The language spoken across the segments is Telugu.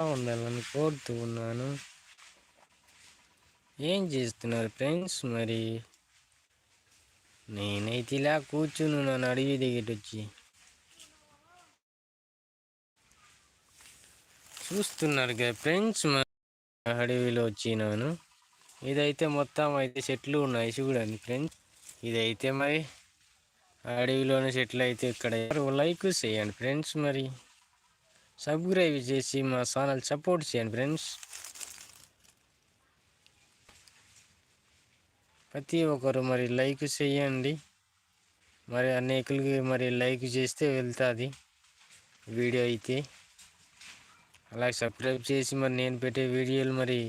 ఉండాలని కోరుతూ ఉన్నాను. ఏం చేస్తున్నారు ఫ్రెండ్స్ మరి? నేనైతే ఇలా కూర్చుని ఉన్నాను అడవి దగ్గర వచ్చి చూస్తున్నారు కదా ఫ్రెండ్స్ అడవిలో వచ్చినాను ఇదైతే మొత్తం అయితే చెట్లు ఉన్నాయి చూడండి ఫ్రెండ్స్. ఇదైతే మరి అడవిలోని చెట్లు అయితే ఇక్కడ లైక్ చేయండి ఫ్రెండ్స్ మరి. సబ్స్క్రైబ్ చేసి మా ఛానల్ సపోర్ట్ చేయండి ఫ్రెండ్స్. ప్రతి ఒక్కరు మరి లైక్ చేయండి. మరి అనేకులకి మరి లైక్ చేస్తే వెళ్తుంది వీడియో అయితే. అలాగే సబ్స్క్రైబ్ చేసి మరి నేను పెట్టే వీడియోలు మరి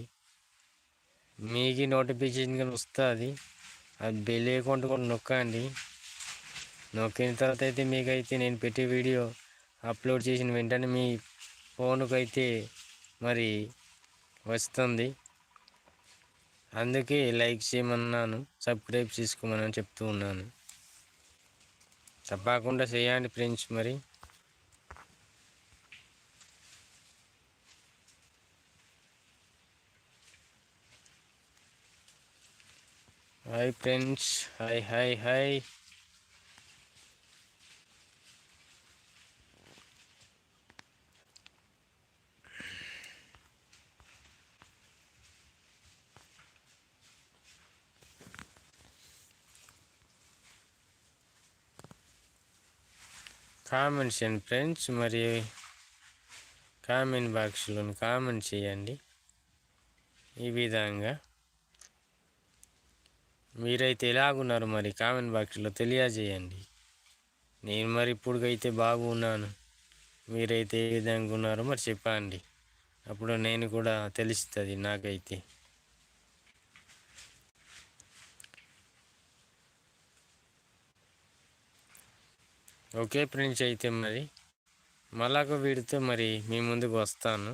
మీకు నోటిఫికేషన్ కానీ వస్తుంది. అది బెల్ అకౌంట్ కూడా నొక్కండి. నొక్కిన తర్వాత అయితే మీకైతే నేను పెట్టే వీడియో అప్లోడ్ చేసిన వెంటనే మీ ఫోన్కి అయితే మరి వస్తుంది. అందుకే లైక్ చేయమన్నాను సబ్స్క్రైబ్ చేసుకోమని చెప్తూ ఉన్నాను. తప్పకుండా చేయండి ఫ్రెండ్స్ మరి. Hi friends hi hi hi. Comment చేయండి ఫ్రెండ్స్. మరి కామెంట్ బాక్స్లో కామెంట్ చేయండి. ఈ విధంగా. మీరైతే ఎలాగున్నారు మరి కామెంట్ బాక్స్లో తెలియజేయండి. నేను మరి ఇప్పుడుకైతే బాగున్నాను. మీరైతే ఏ విధంగా ఉన్నారో మరి చెప్పండి. అప్పుడు నేను కూడా తెలుస్తుంది నాకైతే. ఓకే ఫ్రెండ్స్ అయితే మరి మళ్ళాక వీడితో మరి మీ ముందుకు వస్తాను.